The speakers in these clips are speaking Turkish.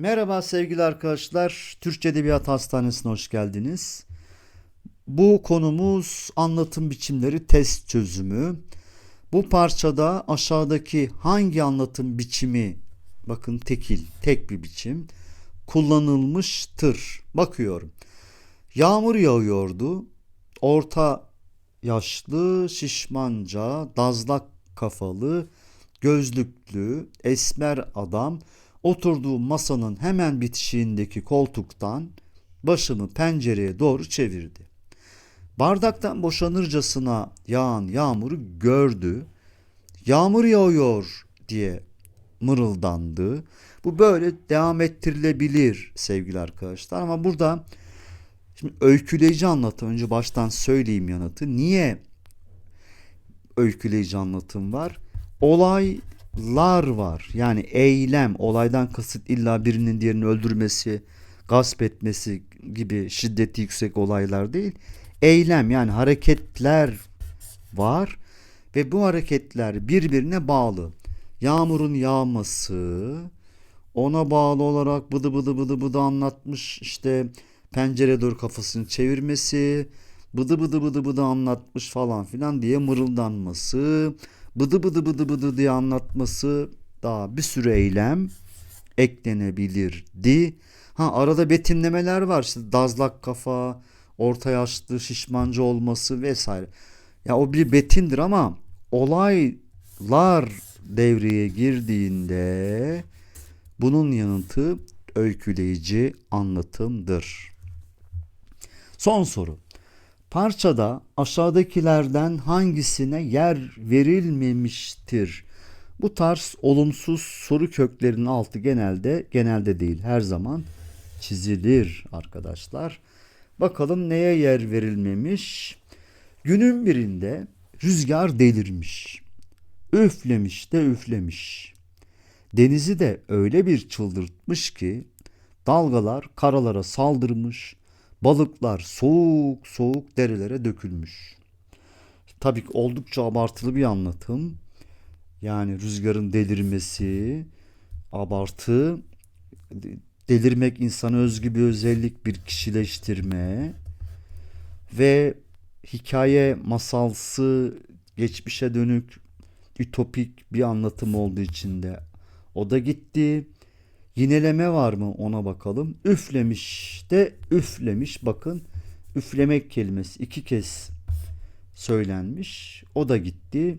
Merhaba sevgili arkadaşlar. Türkçe Edebiyat Hastanesi'ne hoş geldiniz. Bu konumuz anlatım biçimleri test çözümü. Bu parçada aşağıdaki hangi anlatım biçimi bakın tekil, tek bir biçim kullanılmıştır. Bakıyorum. Yağmur yağıyordu. Orta yaşlı, şişmanca, dazlak kafalı, gözlüklü, esmer adam oturduğu masanın hemen bitişiğindeki koltuktan başını pencereye doğru çevirdi. Bardaktan boşanırcasına yağan yağmuru gördü. Yağmur yağıyor diye mırıldandı. Bu böyle devam ettirilebilir sevgili arkadaşlar ama burada şimdi öyküleyici anlatım önce baştan söyleyeyim yanıtı. Niye öyküleyici anlatım var? Olaylar var. Yani eylem, olaydan kasıt illa birinin diğerini öldürmesi, gasp etmesi gibi şiddeti yüksek olaylar değil. Eylem yani hareketler var ve bu hareketler birbirine bağlı. Yağmurun yağması, ona bağlı olarak bıdı bıdı bıdı bıdı anlatmış işte pencere doğru kafasını çevirmesi, bıdı bıdı bıdı bıdı anlatmış falan filan diye mırıldanması, bıdı bıdı bıdı bıdı diye anlatması daha bir sürü eylem eklenebilirdi. Ha arada betimlemeler var işte dazlak kafa, orta yaşlı şişmancı olması vesaire. Ya o bir betimdir ama olaylar devreye girdiğinde bunun yanıtı öyküleyici anlatımdır. Son soru. Parçada aşağıdakilerden hangisine yer verilmemiştir? Bu tarz olumsuz soru köklerinin altı genelde genelde değil her zaman çizilir arkadaşlar. Bakalım neye yer verilmemiş? Günün birinde rüzgar delirmiş. Üflemiş de üflemiş. Denizi de öyle bir çıldırtmış ki dalgalar karalara saldırmış, balıklar soğuk soğuk derelere dökülmüş. Tabii ki oldukça abartılı bir anlatım. Yani rüzgarın delirmesi, abartı, delirmek insana özgü bir özellik, bir kişileştirme ve hikaye masalsı, geçmişe dönük, ütopik bir anlatım olduğu için de o da gitti. Yineleme var mı ona bakalım. Üflemiş de üflemiş. Bakın üflemek kelimesi iki kez söylenmiş. O da gitti.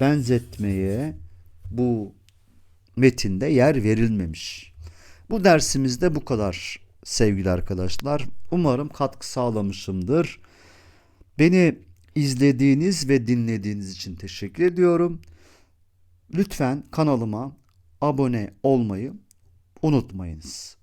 Benzetmeye bu metinde yer verilmemiş. Bu dersimizde bu kadar sevgili arkadaşlar. Umarım katkı sağlamışımdır. Beni izlediğiniz ve dinlediğiniz için teşekkür ediyorum. Lütfen kanalıma abone olmayı unutmayınız.